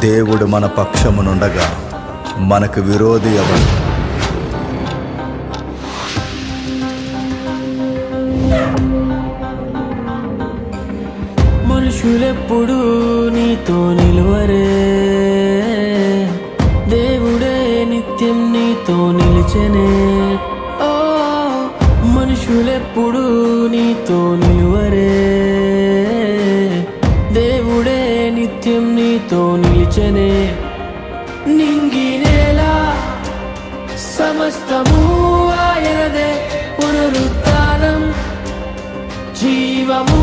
దేవుడు మన పక్షమునుండగా మనకు విరోధి ఎవరు? మనుషులెప్పుడు నీతో నిలువరే. దేవుడే నిత్యం నీతో నిలిచెనే. ఓ మనుషులెప్పుడు నీతో నిలువరే. నిత్యం నీతో నిలిచనే నింగినేలా సమస్తము ఆయనదే పునరుత్నం జీవము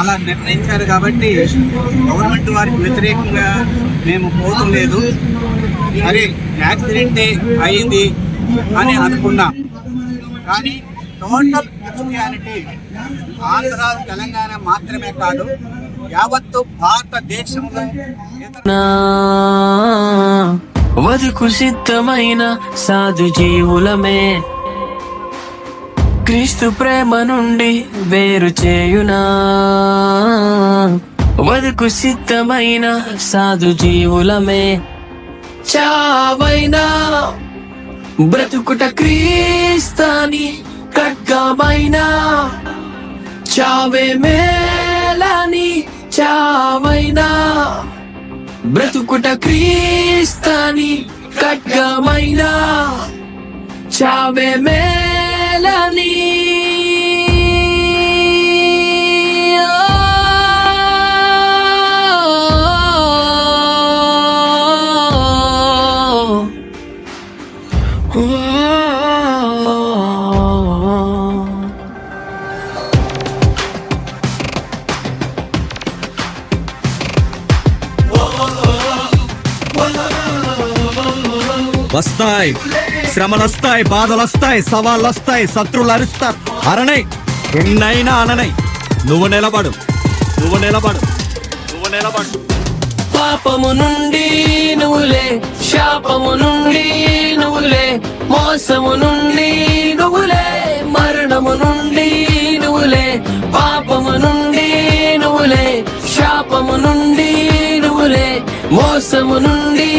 అలా నిర్ణయించారు కాబట్టి గవర్నమెంట్ వారికి వ్యతిరేకంగా మేము పోవడం లేదు. అరే యాక్సిడెంటే అయింది అని అనుకున్నాం. కానీ టోటల్ క్రిస్టియానిటీ ఆంధ్ర తెలంగాణ మాత్రమే కాదు యావత్తు భారతదేశంలో ఇతర వదుకు సిద్ధమైన సాధు జీవులమే క్రీస్తు ప్రేమ నుండి వేరు చేయునా. వదుకు సిద్ధమైన సాధు జీవులమే. చావైనా బ్రతుకుట క్రీస్తాని ఖడ్గమైనా. చావే మేలాని చావైనా బ్రతుకుట క్రీస్తాని ఖడ్గమైనా. చావే మే মেলানি Bastay! శ్రమలొస్తాయి బాధలు వస్తాయి సవాళ్ళు వస్తాయి అరుస్తారు అరణై ఎన్నైనా అననై. నువ్వు నిలబడు నువ్వు నిలబడు నువ్వు నిలబడు. పాపము నుండి నువ్వులే శాపము నుండి నువ్వులే మోసము నుండి నువ్వులే మరణము నుండి నువ్వులే పాపము నుండి నువ్వులే శాపము నుండి నువ్వులే మోసము నుండి